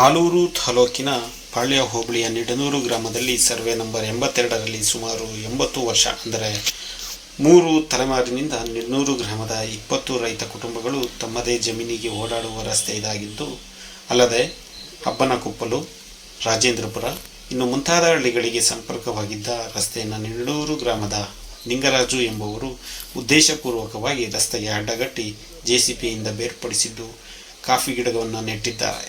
ಹಾಲೂರು ತಾಲೂಕಿನ ಪಾಳ್ಯ ಹೋಬಳಿಯ ನಿಡನೂರು ಗ್ರಾಮದಲ್ಲಿ ಸರ್ವೆ ನಂಬರ್ ಎಂಬತ್ತೆರಡರಲ್ಲಿ ಸುಮಾರು ಎಂಬತ್ತು ವರ್ಷ, ಅಂದರೆ ಮೂರು ತಲೆಮಾರಿನಿಂದ ನಿಡನೂರು ಗ್ರಾಮದ ಇಪ್ಪತ್ತು ರೈತ ಕುಟುಂಬಗಳು ತಮ್ಮದೇ ಜಮೀನಿಗೆ ಓಡಾಡುವ ರಸ್ತೆ ಇದಾಗಿದ್ದು, ಅಲ್ಲದೆ ಅಬ್ಬನಕೊಪ್ಪಲು, ರಾಜೇಂದ್ರಪುರ, ಇನ್ನು ಮುಂತಾದ ಹಳ್ಳಿಗಳಿಗೆ ಸಂಪರ್ಕವಾಗಿದ್ದ ರಸ್ತೆಯನ್ನು ನಿಡನೂರು ಗ್ರಾಮದ ನಿಂಗರಾಜು ಎಂಬುವರು ಉದ್ದೇಶಪೂರ್ವಕವಾಗಿ ರಸ್ತೆಗೆ ಅಡ್ಡಗಟ್ಟಿ ಜೆಸಿಪಿಯಿಂದ ಬೇರ್ಪಡಿಸಿದ್ದು, ಕಾಫಿ ಗಿಡವನ್ನು ನೆಟ್ಟಿದ್ದಾರೆ.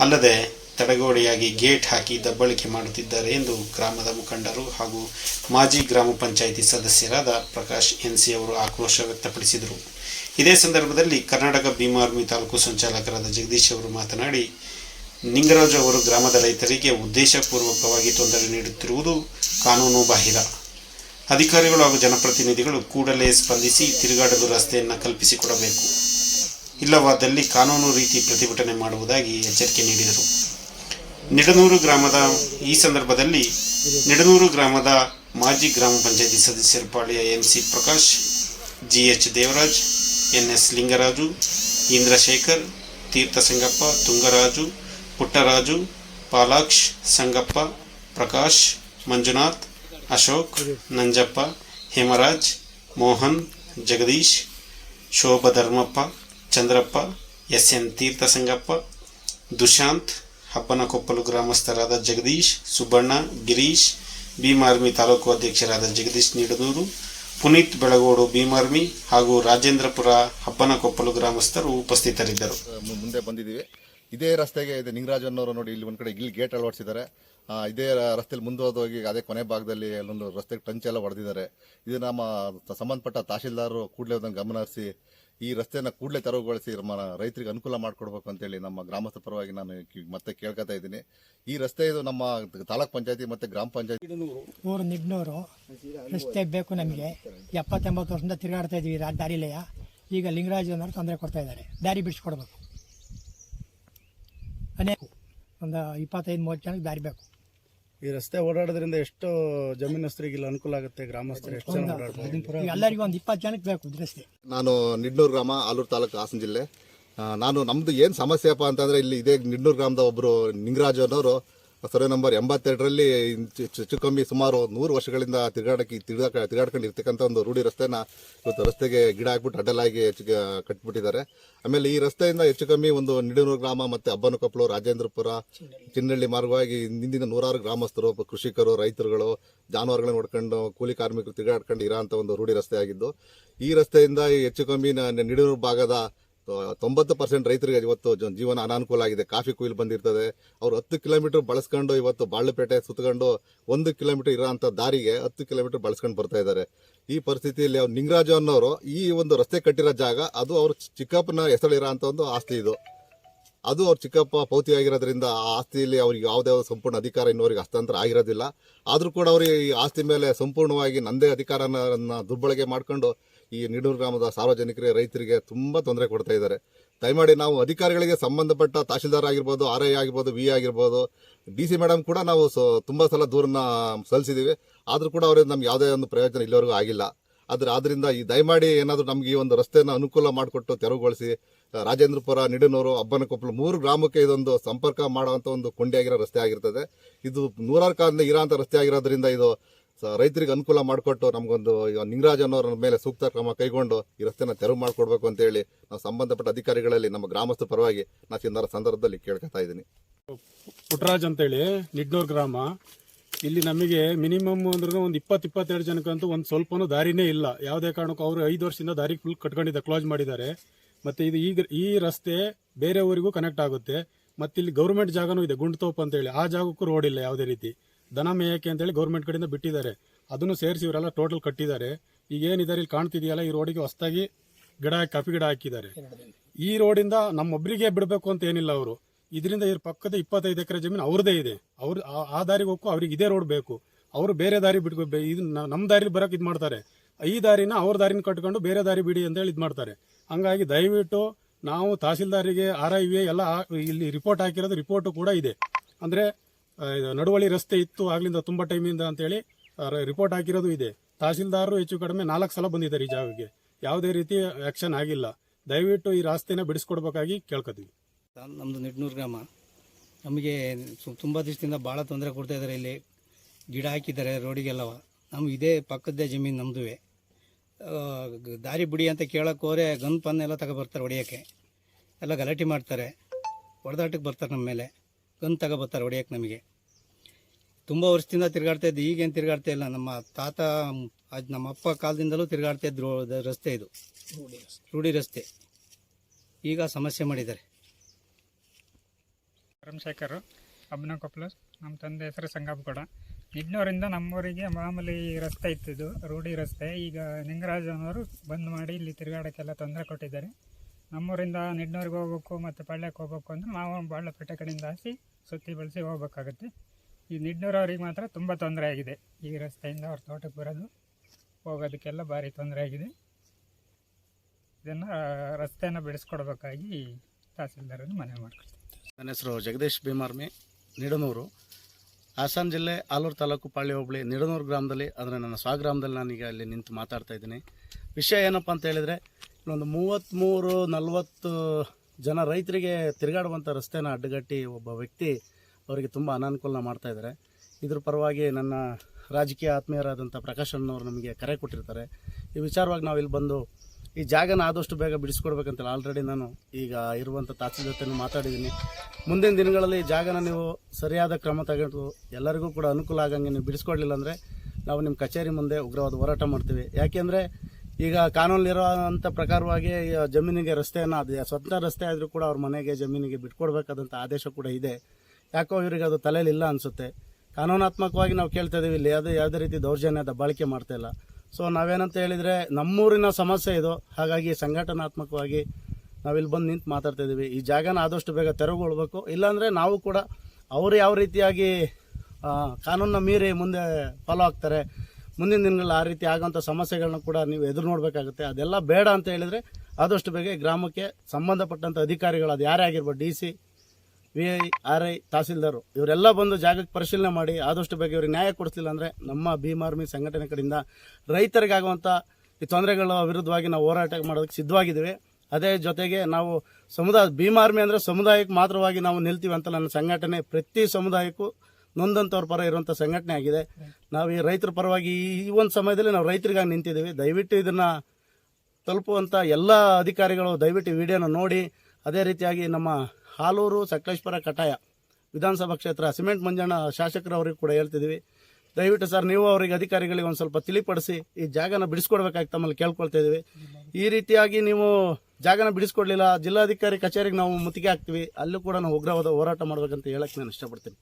ಅಲ್ಲದೆ ತಡೆಗೋಡೆಯಾಗಿ ಗೇಟ್ ಹಾಕಿ ದಬ್ಬಳಿಕೆ ಮಾಡುತ್ತಿದ್ದಾರೆ ಎಂದು ಗ್ರಾಮದ ಮುಖಂಡರು ಹಾಗೂ ಮಾಜಿ ಗ್ರಾಮ ಪಂಚಾಯಿತಿ ಸದಸ್ಯರಾದ ಪ್ರಕಾಶ್ ಎನ್ಸಿ ಅವರು ಆಕ್ರೋಶ ವ್ಯಕ್ತಪಡಿಸಿದರು. ಇದೇ ಸಂದರ್ಭದಲ್ಲಿ ಕರ್ನಾಟಕ ಭೀಮಾ ಆರ್ಮಿ ತಾಲೂಕು ಸಂಚಾಲಕರಾದ ಜಗದೀಶ್ ಅವರು ಮಾತನಾಡಿ, ನಿಂಗರಾಜು ಅವರು ಗ್ರಾಮದ ರೈತರಿಗೆ ಉದ್ದೇಶಪೂರ್ವಕವಾಗಿ ತೊಂದರೆ ನೀಡುತ್ತಿರುವುದು ಕಾನೂನು ಬಾಹಿರ. ಅಧಿಕಾರಿಗಳು ಹಾಗೂ ಜನಪ್ರತಿನಿಧಿಗಳು ಕೂಡಲೇ ಸ್ಪಂದಿಸಿ ತಿರುಗಾಡಲು ರಸ್ತೆಯನ್ನು ಕಲ್ಪಿಸಿಕೊಡಬೇಕು. ಇಲ್ಲವಾದಲ್ಲಿ ಕಾನೂನು ರೀತಿ ಪ್ರತಿಭಟನೆ ಮಾಡುವುದಾಗಿ ಎಚ್ಚರಿಕೆ ನೀಡಿದರು. ನಿಡನೂರು ಗ್ರಾಮದ ಈ ಸಂದರ್ಭದಲ್ಲಿ ನಿಡನೂರು ಗ್ರಾಮದ ಮಾಜಿ ಗ್ರಾಮ ಪಂಚಾಯತಿ ಸದಸ್ಯರು Palya M C Prakash G H Devaraj N S Lingaraju, Indrashekar Theerthasangappa Tungaraju, Puttaraju, Palaksh, Sangappa, Prakash, Manjunath, Ashok, Nanjappa, Hemaraj, Mohan, Jagadish Shobhadharmappa Chandrappa S N Theerthasangappa, Dushanth, Happanakoppalu ಗ್ರಾಮಸ್ಥರಾದ Jagadish Subbanna Girish, Bhimarmi taluk ಅಧ್ಯಕ್ಷರಾದ ಜಗದೀಶ್ ನೀಡನೂರು ಪುನೀತ್ ಬೆಳಗೋಡು ಭೀಮಾರ್ಮಿ ಹಾಗೂ ರಾಜೇಂದ್ರಪುರ ಹಬ್ಬನಕೊಪ್ಪಲು ಗ್ರಾಮಸ್ಥರು ಉಪಸ್ಥಿತರಿದ್ದರು. ಮುಂದೆ ಬಂದಿದ್ದೀವಿ. ಇದೇ ರಸ್ತೆಗೆ ಇದೆ ನಿಂಗರಾಜ್ ಅನ್ನೋರು ನೋಡಿ ಇಲ್ಲಿ ಒಂದು ಕಡೆ ಇಲ್ಲಿ ಗೇಟ್ ಅಳವಡಿಸಿದ್ದಾರೆ. ಇದೇ ರಸ್ತೆಯಲ್ಲಿ ಹೋಗಿ ಅದೇ ಕೊನೆ ಭಾಗದಲ್ಲಿ ಅಲ್ಲೊಂದು ರಸ್ತೆಗೆ ಟಂಚ್ ಎಲ್ಲ ಹೊಡೆದಿದ್ದಾರೆ. ಇದು ನಮ್ಮ ಸಂಬಂಧಪಟ್ಟ ತಹಶೀಲ್ದಾರರು ಕೂಡಲೇ ಅದನ್ನು ಗಮನ ಹರಿಸಿ ಈ ರಸ್ತೆನ ಕೂಡಲೇ ತೆರವುಗೊಳಿಸಿ ರೈತರಿಗೆ ಅನುಕೂಲ ಮಾಡಿಕೊಡ್ಬೇಕು ಅಂತೇಳಿ ನಮ್ಮ ಗ್ರಾಮಸ್ಥ ಪರವಾಗಿ ನಾನು ಮತ್ತೆ ಕೇಳ್ಕೊತಾ ಇದ್ದೀನಿ. ಈ ರಸ್ತೆ ಇದು ನಮ್ಮ ತಾಲೂಕ್ ಪಂಚಾಯತಿ ಮತ್ತೆ ಗ್ರಾಮ ಪಂಚಾಯತಿ. ಊರು ನಿಗ್ನೋರು. ರಸ್ತೆ ಬೇಕು ನಮಗೆ. ಎಪ್ಪತ್ತೆಂಬತ್ತು ವರ್ಷದಿಂದ ತಿರುಗಾಡ್ತಾ ಇದೀವಿ ದಾರಿಲೆಯ. ಈಗ ಲಿಂಗರಾಜ್ ಅನ್ನೋರು ತೊಂದರೆ ಕೊಡ್ತಾ ಇದ್ದಾರೆ. ದಾರಿ ಬಿಡಿಸ್ಕೊಡ್ಬೇಕು. ಅನೇಕ ಒಂದು ಇಪ್ಪತ್ತೈದು ಮೂವತ್ತು ಜನಕ್ಕೆ ದಾರಿ ಬೇಕು. ಈ ರಸ್ತೆ ಓಡಾಡೋದ್ರಿಂದ ಎಷ್ಟು ಜಮೀನಸ್ಥರಿಗೆ ಇಲ್ಲಿ ಅನುಕೂಲ ಆಗುತ್ತೆ ಗ್ರಾಮಸ್ಥರು ಎಷ್ಟು ಜನ ಓಡಾಡ್ಬೋದು. ಎಲ್ಲರಿಗೂ ಒಂದು ಇಪ್ಪತ್ತು ಜನಕ್ಕೆ ಬೇಕು ರಸ್ತೆ. ನಾನು ನಿಡ್ನೂರು ಗ್ರಾಮ ಆಲೂರು ತಾಲೂಕು ಹಾಸನ ಜಿಲ್ಲೆ. ಆ, ನಾನು ನಮ್ದು ಏನು ಸಮಸ್ಯೆಪ್ಪ ಅಂತಂದ್ರೆ ಇಲ್ಲಿ ಇದೇ ನಿಡ್ನೂರು ಗ್ರಾಮದ ಒಬ್ಬರು ನಿಂಗರಾಜ್ ಅನ್ನೋರು ಸರ್ವೆ ನಂಬರ್ ಎಂಬತ್ತೆರಡರಲ್ಲಿ ಹೆಚ್ಚು ಕಮ್ಮಿ ಸುಮಾರು ನೂರು ವರ್ಷಗಳಿಂದ ತಿರುಗಾಡಕ್ಕೆ ತಿರುಗಾಕ ತಿರುಗಾಡ್ಕೊಂಡು ಇರ್ತಕ್ಕಂಥ ಒಂದು ರೂಢಿ ರಸ್ತೆನ ಇವತ್ತು ರಸ್ತೆಗೆ ಗಿಡ ಹಾಕ್ಬಿಟ್ಟು ಅಡ್ಡಲಾಗಿ ಹೆಚ್ಚು ಕಟ್ಬಿಟ್ಟಿದ್ದಾರೆ. ಆಮೇಲೆ ಈ ರಸ್ತೆಯಿಂದ ಹೆಚ್ಚು ಕಮ್ಮಿ ಒಂದು ನಿಡೂರು ಗ್ರಾಮ ಮತ್ತು ಅಬ್ಬನಕೊಪ್ಪಲು, ರಾಜೇಂದ್ರಪುರ ಚಿನ್ನಹಳ್ಳಿ ಮಾರ್ಗವಾಗಿ ಹಿಂದಿನ ನೂರಾರು ಗ್ರಾಮಸ್ಥರು, ಕೃಷಿಕರು, ರೈತರುಗಳು, ಜಾನುವಾರುಗಳನ್ನ ನೋಡ್ಕೊಂಡು ಕೂಲಿ ಕಾರ್ಮಿಕರು ತಿರುಗಾಡ್ಕೊಂಡು ಇರೋಂಥ ಒಂದು ರೂಢಿ ರಸ್ತೆ ಆಗಿದ್ದು, ಈ ರಸ್ತೆಯಿಂದ ಹೆಚ್ಚು ಕಮ್ಮಿ ನ- ನಿಡನೂರು ಭಾಗದ ತೊಂಬತ್ತು ಪರ್ಸೆಂಟ್ ರೈತರಿಗೆ ಇವತ್ತು ಜೀವನ ಅನಾನುಕೂಲ ಆಗಿದೆ. ಕಾಫಿ ಕುಯ್ಲು ಬಂದಿರ್ತದೆ. ಅವ್ರು ಹತ್ತು ಕಿಲೋಮೀಟರ್ ಬಳಸ್ಕೊಂಡು ಇವತ್ತು ಬಾಳ್ಪೇಟೆ ಸುತ್ತಕೊಂಡು ಒಂದು ಕಿಲೋಮೀಟರ್ ಇರೋಂಥ ದಾರಿಗೆ ಹತ್ತು ಕಿಲೋಮೀಟರ್ ಬಳಸ್ಕೊಂಡು ಬರ್ತಾ ಇದ್ದಾರೆ. ಈ ಪರಿಸ್ಥಿತಿಯಲ್ಲಿ ಅವ್ರು ನಿಂಗರಾಜು ಅನ್ನೋರು ಈ ಒಂದು ರಸ್ತೆ ಕಟ್ಟಿರೋ ಜಾಗ, ಅದು ಅವ್ರ ಚಿಕ್ಕಪ್ಪನ ಹೆಸರಿರೋ ಅಂತ ಒಂದು ಆಸ್ತಿ ಇದು. ಅದು ಅವ್ರ ಚಿಕ್ಕಪ್ಪ ಪೌತಿ ಆಗಿರೋದ್ರಿಂದ ಆ ಆಸ್ತಿಯಲ್ಲಿ ಅವ್ರಿಗೆ ಯಾವುದೇ ಸಂಪೂರ್ಣ ಅಧಿಕಾರ ಇನ್ನೋರಿಗೆ ಹಸ್ತಾಂತರ ಆಗಿರೋದಿಲ್ಲ. ಆದರೂ ಕೂಡ ಅವ್ರಿಗೆ ಈ ಆಸ್ತಿ ಮೇಲೆ ಸಂಪೂರ್ಣವಾಗಿ ನಂದೇ ಅಧಿಕಾರನ ದುರ್ಬಳಕೆ ಮಾಡ್ಕೊಂಡು ಈ ನಿಡೂರು ಗ್ರಾಮದ ಸಾರ್ವಜನಿಕರಿಗೆ ರೈತರಿಗೆ ತುಂಬ ತೊಂದರೆ ಕೊಡ್ತಾ ಇದ್ದಾರೆ. ದಯಮಾಡಿ ನಾವು ಅಧಿಕಾರಿಗಳಿಗೆ ಸಂಬಂಧಪಟ್ಟ ತಹಶೀಲ್ದಾರ್ ಆಗಿರ್ಬೋದು ಆರ್ ಐ ಆಗಿರ್ಬೋದು ವಿ ಆಗಿರ್ಬೋದು, ಡಿ ಸಿ ಮೇಡಮ್ ಕೂಡ ನಾವು ಸೊ, ತುಂಬಾ ಸಲ ದೂರನ್ನ ಸಲ್ಲಿಸಿದ್ದೀವಿ ಆದರೂ ಕೂಡ ಅವರಿಂದ ನಮ್ಗೆ ಯಾವುದೇ ಒಂದು ಪ್ರಯೋಜನ ಇಲ್ಲಿವರೆಗೂ ಆಗಿಲ್ಲ. ಆದರೆ ಆದ್ದರಿಂದ ಈ ದಯಮಾಡಿ ಏನಾದರೂ ನಮಗೆ ಈ ಒಂದು ರಸ್ತೆಯನ್ನು ಅನುಕೂಲ ಮಾಡಿಕೊಟ್ಟು ತೆರವುಗೊಳಿಸಿ ರಾಜೇಂದ್ರಪುರ, ನಿಡನೂರು, ಅಬ್ಬನಕೊಪ್ಪಲು ಮೂರು ಗ್ರಾಮಕ್ಕೆ ಇದೊಂದು ಸಂಪರ್ಕ ಮಾಡುವಂಥ ಒಂದು ಕೊಂಡಿಯಾಗಿರೋ ರಸ್ತೆ ಆಗಿರ್ತದೆ. ಇದು ನೂರಾರು ಕಾಲದಿಂದ ಇರೋಂಥ ರಸ್ತೆ ಆಗಿರೋದ್ರಿಂದ ಇದು ರೈತರಿಗೆ ಅನುಕೂಲ ಮಾಡಿಕೊಟ್ಟು ನಮಗೊಂದು ನಿಂಗರಾಜ್ ಅನ್ನೋರ ಮೇಲೆ ಸೂಕ್ತ ಕ್ರಮ ಕೈಗೊಂಡು ಈ ರಸ್ತೆನ ತೆರವು ಮಾಡಿಕೊಡ್ಬೇಕು ಅಂತ ಹೇಳಿ ನಾವು ಸಂಬಂಧಪಟ್ಟ ಅಧಿಕಾರಿಗಳಲ್ಲಿ ನಮ್ಮ ಗ್ರಾಮಸ್ಥರ ಪರವಾಗಿ ನಾ ಚಿನ್ನರ ಸಂದರ್ಭದಲ್ಲಿ ಕೇಳ್ಕೊತಾ ಇದ್ದೀನಿ. ಪುಟ್ಟರಾಜ್ ಅಂತೇಳಿ, ನಿಡ್ನೂರ್ ಗ್ರಾಮ. ಇಲ್ಲಿ ನಮಗೆ ಮಿನಿಮಮ್ ಅಂದ್ರೆ ಒಂದು ಇಪ್ಪತ್ತು, ಇಪ್ಪತ್ತೆರಡು ಜನಕ್ಕಂತೂ ಒಂದು ಸ್ವಲ್ಪನೂ ದಾರಿನೇ ಇಲ್ಲ. ಯಾವುದೇ ಕಾರಣಕ್ಕೂ ಅವರು ಐದು ವರ್ಷದಿಂದ ದಾರಿ ಫುಲ್ ಕಟ್ಕೊಂಡಿದ್ದ ಕ್ಲೋಸ್ ಮಾಡಿದ್ದಾರೆ. ಮತ್ತೆ ಇದು ಈಗ ಈ ರಸ್ತೆ ಬೇರೆ ಊರಿಗೂ ಕನೆಕ್ಟ್ ಆಗುತ್ತೆ. ಮತ್ತೆ ಇಲ್ಲಿ ಗೌರ್ಮೆಂಟ್ ಜಾಗನೂ ಇದೆ, ಗುಂಡ್ತೋಪ್ ಅಂತೇಳಿ. ಆ ಜಾಗಕ್ಕೂ ರೋಡ್ ಇಲ್ಲ ಯಾವುದೇ ರೀತಿ. ದನ ಮೇಯಕ್ಕೆ ಅಂತೇಳಿ ಗೌರ್ಮೆಂಟ್ ಕಡೆಯಿಂದ ಬಿಟ್ಟಿದ್ದಾರೆ. ಅದನ್ನು ಸೇರಿಸಿ ಇವರೆಲ್ಲ ಟೋಟಲ್ ಕಟ್ಟಿದ್ದಾರೆ. ಈಗ ಏನಿದ್ದಾರೆ ಇಲ್ಲಿ ಕಾಣ್ತಿದೆಯಲ್ಲ, ಈ ರೋಡಿಗೆ ಹೊಸದಾಗಿ ಗಿಡ ಕಾಫಿ ಗಿಡ ಹಾಕಿದ್ದಾರೆ. ಈ ರೋಡಿಂದ ನಮ್ಮೊಬ್ಬರಿಗೆ ಬಿಡಬೇಕು ಅಂತ ಏನಿಲ್ಲ ಅವರು. ಇದರಿಂದ ಇದ್ರ ಪಕ್ಕದ ಇಪ್ಪತ್ತೈದು ಎಕರೆ ಜಮೀನು ಅವ್ರದೇ ಇದೆ. ಅವ್ರ ಆ- ದಾರಿಗೆ ಹೋಗು ಅವ್ರಿಗೆ ಇದೇ ರೋಡ್ ಬೇಕು. ಅವರು ಬೇರೆ ದಾರಿ ಬಿಟ್ಕೊ ಇದು ನಮ್ಮ ದಾರಿ ಬರೋಕೆ ಇದು ಮಾಡ್ತಾರೆ. ಈ ದಾರಿನ ಅವ್ರ ದಾರಿನ ಕಟ್ಕೊಂಡು ಬೇರೆ ದಾರಿ ಬಿಡಿ ಅಂತ ಹೇಳಿ ಇದು ಮಾಡ್ತಾರೆ. ಹಂಗಾಗಿ ದಯವಿಟ್ಟು ನಾವು ತಹಸೀಲ್ದಾರಿಗೆ ಆರ್ ಐ ವಿ ಎಲ್ಲ ಇಲ್ಲಿ ರಿಪೋರ್ಟ್ ಹಾಕಿರೋದು ರಿಪೋರ್ಟು ಕೂಡ ಇದೆ. ಅಂದ್ರೆ ನಡುವಳಿ ರಸ್ತೆ ಇತ್ತು, ಆಗ್ಲಿಂದ ತುಂಬಾ ಟೈಮಿಂದ ಅಂತೇಳಿ ರಿಪೋರ್ಟ್ ಹಾಕಿರೋದು ಇದೆ. ತಹಸೀಲ್ದಾರರು ಹೆಚ್ಚು ಕಡಿಮೆ ನಾಲ್ಕು ಸಲ ಬಂದಿದ್ದಾರೆ ಈ ಜಾಗಕ್ಕೆ. ಯಾವುದೇ ರೀತಿ ಆಕ್ಷನ್ ಆಗಿಲ್ಲ. ದಯವಿಟ್ಟು ಈ ರಾಸ್ತೆನ ಬಿಡಿಸ್ಕೊಡ್ಬೇಕಾಗಿ ಕೇಳ್ಕೊತೀವಿ ನಮ್ಮದು ನಿಡ್ನೂರು ಗ್ರಾಮ. ನಮಗೆ ತುಂಬ ದಿವಸದಿಂದ ಭಾಳ ತೊಂದರೆ ಕೊಡ್ತಾ ಇದ್ದಾರೆ ಇಲ್ಲಿ. ಗಿಡ ಹಾಕಿದ್ದಾರೆ ರೋಡಿಗೆಲ್ಲವ ನಮ್ಮ ಇದೇ ಪಕ್ಕದ ಜಮೀನು ನಮ್ಮದುವೆ ದಾರಿ ಬಿಡಿ ಅಂತ ಕೇಳೋಕೆ ಹೋದ್ರೆ ಗನ್ ಪನ್ ಎಲ್ಲ ತಗೊಬರ್ತಾರೆ ಹೊಡಿಯೋಕ್ಕೆ. ಎಲ್ಲ ಗಲಾಟೆ ಮಾಡ್ತಾರೆ. ಹೊಡೆದಾಟಕ್ಕೆ ಬರ್ತಾರೆ ನಮ್ಮ ಮೇಲೆ. ಗನ್ ತಗೋಬತ್ತಾರೆ ಹೊಡಿಯೋಕ್ಕೆ ನಮಗೆ. ತುಂಬ ವರ್ಷದಿಂದ ತಿರುಗಾಡ್ತಾ ಇದ್ದು ಈಗೇನು ತಿರುಗಾಡ್ತಾ ಇಲ್ಲ. ನಮ್ಮ ತಾತ ಅದು ನಮ್ಮ ಅಪ್ಪ ಕಾಲದಿಂದಲೂ ತಿರುಗಾಡ್ತಾ ಇದ್ರು ರಸ್ತೆ ಇದು. ರೂಢಿ ರಸ್ತೆ. ಈಗ ಸಮಸ್ಯೆ ಮಾಡಿದ್ದಾರೆ. ಪರಮಶೇಖರ್ ಅಬ್ನ ಕೊಪ್ಪಲು ನಮ್ಮ ತಂದೆ ಹೆಸರು ಸಂಗಪ್ಪಗೌಡ. ನಿಡ್ನೂರಿಂದ ನಮ್ಮೂರಿಗೆ ಮಾಮೂಲಿ ರಸ್ತೆ ಇತ್ತಿದ್ದು ರೂಢಿ ರಸ್ತೆ. ಈಗ ನಿಂಗರಾಜನವರು ಬಂದ್ ಮಾಡಿ ಇಲ್ಲಿ ತಿರುಗಾಡೋಕ್ಕೆಲ್ಲ ತೊಂದರೆ ಕೊಟ್ಟಿದ್ದಾರೆ. ನಮ್ಮೂರಿಂದ ನಿಡ್ನೂರಿಗೆ ಹೋಗ್ಬೇಕು ಮತ್ತು ಪಳ್ಯಕ್ಕೆ ಹೋಗ್ಬೇಕು ಅಂದರೆ ನಾವು ಬಾಳಪೇಟೆ ಕಡೆಯಿಂದ ಹಾಸಿ ಸುತ್ತಿ ಬಳಸಿ ಹೋಗ್ಬೇಕಾಗುತ್ತೆ. ಈ ನಿಡ್ನೂರವ್ರಿಗೆ ಮಾತ್ರ ತುಂಬ ತೊಂದರೆ ಆಗಿದೆ. ಈ ರಸ್ತೆಯಿಂದ ಅವ್ರ ತೋಟಕ್ಕೆ ಬರೋದು, ಹೋಗೋದಕ್ಕೆಲ್ಲ ಭಾರಿ ತೊಂದರೆ ಆಗಿದೆ. ಇದನ್ನು ರಸ್ತೆಯನ್ನು ಬೆಳೆಸ್ಕೊಡ್ಬೇಕಾಗಿ ತಹಸೀಲ್ದಾರನ್ನು ಮನವಿ ಮಾಡ್ಕೊಳ್ತೀನಿ. ನನ್ನ ಹೆಸರು ಜಗದೀಶ್ ಭೀಮಾರ್ಮಿ, ನಿಡನೂರು. ಹಾಸನ ಜಿಲ್ಲೆ ಆಲೂರು ತಾಲೂಕು ಪಾಳ್ಯ ಹೋಬಳಿ ನಿಡನೂರು ಗ್ರಾಮದಲ್ಲಿ, ಅಂದರೆ ನನ್ನ ಸ್ವಗ್ರಾಮದಲ್ಲಿ ನಾನೀಗ ಅಲ್ಲಿ ನಿಂತು ಮಾತಾಡ್ತಾ ಇದ್ದೀನಿ. ವಿಷಯ ಏನಪ್ಪ ಅಂತ ಹೇಳಿದರೆ ಒಂದು ಮೂವತ್ತ್ಮೂರು ನಲವತ್ತು ಜನ ರೈತರಿಗೆ ತಿರುಗಾಡುವಂಥ ರಸ್ತೆನ ಅಡ್ಡಗಟ್ಟಿ ಒಬ್ಬ ವ್ಯಕ್ತಿ ಅವರಿಗೆ ತುಂಬ ಅನಾನುಕೂಲ ಮಾಡ್ತಾಯಿದ್ದಾರೆ ಇದ್ರ ಪರವಾಗಿ ನನ್ನ ರಾಜಕೀಯ ಆತ್ಮೀಯರಾದಂಥ ಪ್ರಕಾಶ್ ಅಣ್ಣವ್ರು ನಮಗೆ ಕರೆ ಕೊಟ್ಟಿರ್ತಾರೆ. ಈ ವಿಚಾರವಾಗಿ ನಾವು ಇಲ್ಲಿ ಬಂದು ಈ ಜಾಗನ ಆದಷ್ಟು ಬೇಗ ಬಿಡಿಸ್ಕೊಡ್ಬೇಕಂತೇಳಿ ಆಲ್ರೆಡಿ ನಾನು ಈಗ ಇರುವಂಥ ತಹಸೀಲ್ ಜೊತೆ ಮಾತಾಡಿದ್ದೀನಿ. ಮುಂದಿನ ದಿನಗಳಲ್ಲಿ ಈ ಜಾಗನ ನೀವು ಸರಿಯಾದ ಕ್ರಮ ತಗೊಂಡು ಎಲ್ಲರಿಗೂ ಕೂಡ ಅನುಕೂಲ ಆಗಂಗೆ ನೀವು ಬಿಡಿಸ್ಕೊಡ್ಲಿಲ್ಲ ಅಂದರೆ ನಾವು ನಿಮ್ಮ ಕಚೇರಿ ಮುಂದೆ ಉಗ್ರವಾದ ಹೋರಾಟ ಮಾಡ್ತೀವಿ. ಯಾಕೆಂದರೆ ಈಗ ಕಾನೂನಲ್ಲಿರೋಂಥ ಪ್ರಕಾರವಾಗಿ ಜಮೀನಿಗೆ ರಸ್ತೆಯನ್ನು ಅದು ಸ್ವಂತ ರಸ್ತೆ ಆದರೂ ಕೂಡ ಅವ್ರ ಮನೆಗೆ ಜಮೀನಿಗೆ ಬಿಟ್ಕೊಡ್ಬೇಕಾದಂಥ ಆದೇಶ ಕೂಡ ಇದೆ. ಯಾಕೋ ಇವರಿಗೆ ಅದು ತಲೆಯಲ್ಲಿ ಇಲ್ಲ ಅನಿಸುತ್ತೆ. ಕಾನೂನಾತ್ಮಕವಾಗಿ ನಾವು ಕೇಳ್ತಾ ಇದ್ದೀವಿ ಇಲ್ಲಿ ಯಾವುದೇ ಯಾವುದೇ ರೀತಿ ದೌರ್ಜನ್ಯ ಬಳಕೆ ಮಾಡ್ತಾ ಇಲ್ಲ. ಸೊ ನಾವೇನಂತ ಹೇಳಿದರೆ, ನಮ್ಮೂರಿನ ಸಮಸ್ಯೆ ಇದು. ಹಾಗಾಗಿ ಸಂಘಟನಾತ್ಮಕವಾಗಿ ನಾವಿಲ್ಲಿ ಬಂದು ನಿಂತು ಮಾತಾಡ್ತಾ ಇದ್ದೀವಿ ಈ ಜಾಗನ ಆದಷ್ಟು ಬೇಗ ತೆರವುಗೊಳ್ಬೇಕು. ಇಲ್ಲಾಂದರೆ ನಾವು ಕೂಡ ಅವರು ಯಾವ ರೀತಿಯಾಗಿ ಕಾನೂನನ್ನ ಮೀರಿ ಮುಂದೆ ಫಾಲೋ ಆಗ್ತಾರೆ ಮುಂದಿನ ದಿನಗಳಲ್ಲಿ ಆ ರೀತಿ ಆಗುವಂಥ ಸಮಸ್ಯೆಗಳನ್ನ ಕೂಡ ನೀವು ಎದುರು ನೋಡಬೇಕಾಗುತ್ತೆ. ಅದೆಲ್ಲ ಬೇಡ ಅಂತ ಹೇಳಿದರೆ ಆದಷ್ಟು ಬೇಗ ಗ್ರಾಮಕ್ಕೆ ಸಂಬಂಧಪಟ್ಟಂಥ ಅಧಿಕಾರಿಗಳು, ಅದು ಯಾರೇ ಆಗಿರ್ಬೋದು, D C, V I, R I tahsildar, ಇವರೆಲ್ಲ ಬಂದು ಜಾಗಕ್ಕೆ ಪರಿಶೀಲನೆ ಮಾಡಿ ಆದಷ್ಟು ಬೇಗ ಇವ್ರಿಗೆ ನ್ಯಾಯ ಕೊಡಿಸ್ಲಿಲ್ಲ ಅಂದರೆ ನಮ್ಮ ಭೀಮಾರ್ಮಿ ಸಂಘಟನೆ ಕಡೆಯಿಂದ ರೈತರಿಗಾಗುವಂಥ ಈ ತೊಂದರೆಗಳ ವಿರುದ್ಧವಾಗಿ ನಾವು ಹೋರಾಟ ಮಾಡೋದಕ್ಕೆ ಸಿದ್ಧವಾಗಿದ್ದೇವೆ. ಅದೇ ಜೊತೆಗೆ ನಾವು ಸಮುದಾಯ ಭೀಮಾರ್ಮಿ ಅಂದರೆ ಸಮುದಾಯಕ್ಕೆ ಮಾತ್ರವಾಗಿ ನಾವು ನಿಲ್ತೀವಿ ಅಂತ ನನ್ನ ಸಂಘಟನೆ ಪ್ರತಿ ಸಮುದಾಯಕ್ಕೂ ನೊಂದಂಥವ್ರ ಪರ ಇರುವಂಥ ಸಂಘಟನೆ ಆಗಿದೆ. ನಾವು ಈ ರೈತರ ಪರವಾಗಿ ಈ ಒಂದು ಸಮಯದಲ್ಲಿ ನಾವು ರೈತರಿಗಾಗಿ ನಿಂತಿದ್ದೀವಿ. ದಯವಿಟ್ಟು ಇದನ್ನು ತಲುಪುವಂಥ ಎಲ್ಲ ಅಧಿಕಾರಿಗಳು ದಯವಿಟ್ಟು ವಿಡಿಯೋನ ನೋಡಿ. ಅದೇ ರೀತಿಯಾಗಿ ನಮ್ಮ ಹಾಲೂರು ಸಕಲೇಶ್ವರ ಕಟಾಯ ವಿಧಾನಸಭಾ ಕ್ಷೇತ್ರ ಸಿಮೆಂಟ್ ಮಂಜಣ್ಣ ಶಾಸಕರವ್ರಿಗೆ ಕೂಡ ಹೇಳ್ತಿದ್ದೀವಿ. ದಯವಿಟ್ಟು ಸರ್, ನೀವು ಅವರಿಗೆ ಅಧಿಕಾರಿಗಳಿಗೆ ಒಂದು ಸ್ವಲ್ಪ ತಿಳಿಪಡಿಸಿ ಈ ಜಾಗನ ಬಿಡಿಸ್ಕೊಡ್ಬೇಕಾಗಿ ತಮ್ಮಲ್ಲಿ ಕೇಳ್ಕೊಳ್ತಾ ಈ ರೀತಿಯಾಗಿ ನೀವು ಜಾಗನ ಬಿಡಿಸ್ಕೊಡ್ಲಿಲ್ಲ, ಜಿಲ್ಲಾಧಿಕಾರಿ ಕಚೇರಿಗೆ ನಾವು ಮುತ್ತಿಗೆ ಹಾಕ್ತೀವಿ. ಅಲ್ಲೂ ಕೂಡ ನಾವು ಉಗ್ರವಾದ ಹೋರಾಟ ಮಾಡಬೇಕಂತ ಹೇಳಕ್ಕೆ ನಾನು ಇಷ್ಟಪಡ್ತೀನಿ.